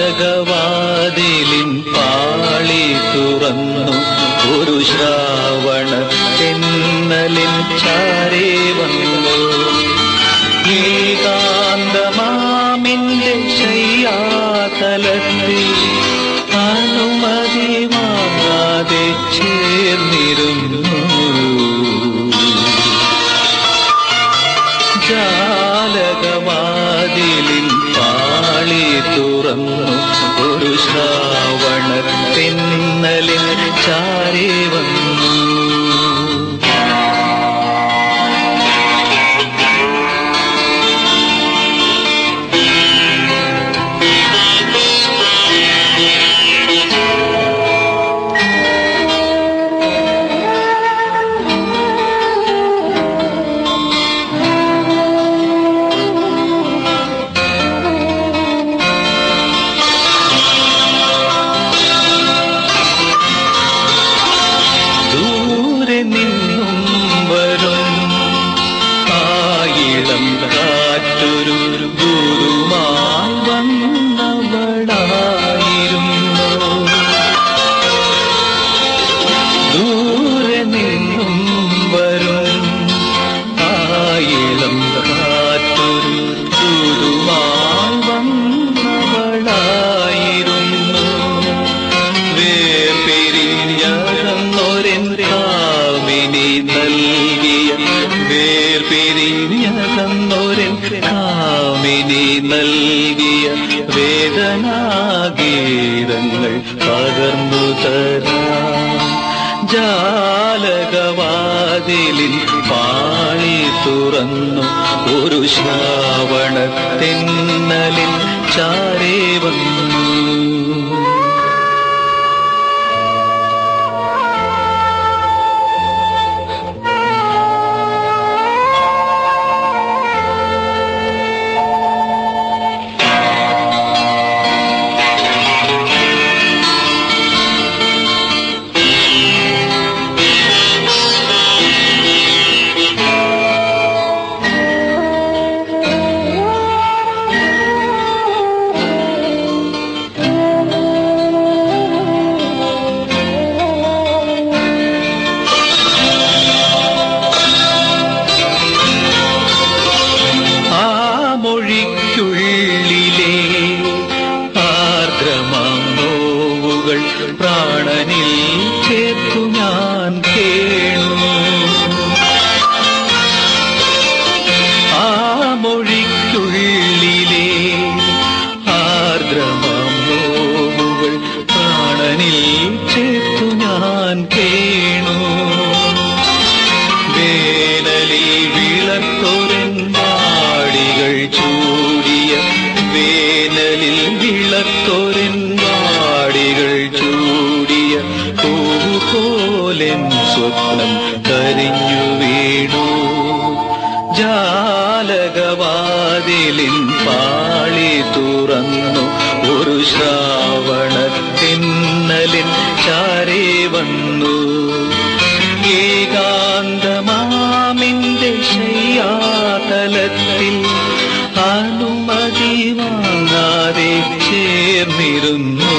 നരകവാതിലിൻ പാളി തുറന്നു. ഒരു ശ്രാവണ തെന്നലിൻ ചാരേ വന്നു. ഏകാന്തമാമിന്റെ ശയ്യാതലത്തിൽ അനുമതി വാങ്ങാതെ ചേർന്നിരുന്നു. ജാലകവാതിലിൻ തുറന്നു ഒരു ശ്രാവണ തെന്നലിൻ ചാരി വന്നു. من നൽകിയ വേർപിരിഞ്ഞൊരൻ കാമിനി നൽകിയ വേദനാഗീതങ്ങൾ പകർന്നു തരാം. ജാലകവാതിലിൻ പാളി തുറന്നു. ഒരു ശ്രാവണ തെന്നലിൻ ചാരേ വന്നു. ആർദ്രമാം നോവുകൾ പ്രാണനിൽ ചേർത്തു ഞാൻ കേണു. വേനലിൽ വിളക്കൊരൻ വാടികൾ ചൂടിയ വേനലിൽ വിളക്കൊരൻ വാടികൾ ചൂടിയ പൂപോലെൻ സ്വപ്നം കരിഞ്ഞു ജാലകവാതിലിൻ പാളി തുറന്നു. ഒരു ശ്രാവണത്തിന്നലിൻ ചാരി വന്നു. ഏകാന്തമാമിന്റെ ശയ്യാതലത്തിൽ അനുമതി വാങ്ങാതെ ചേർന്നിരുന്നു.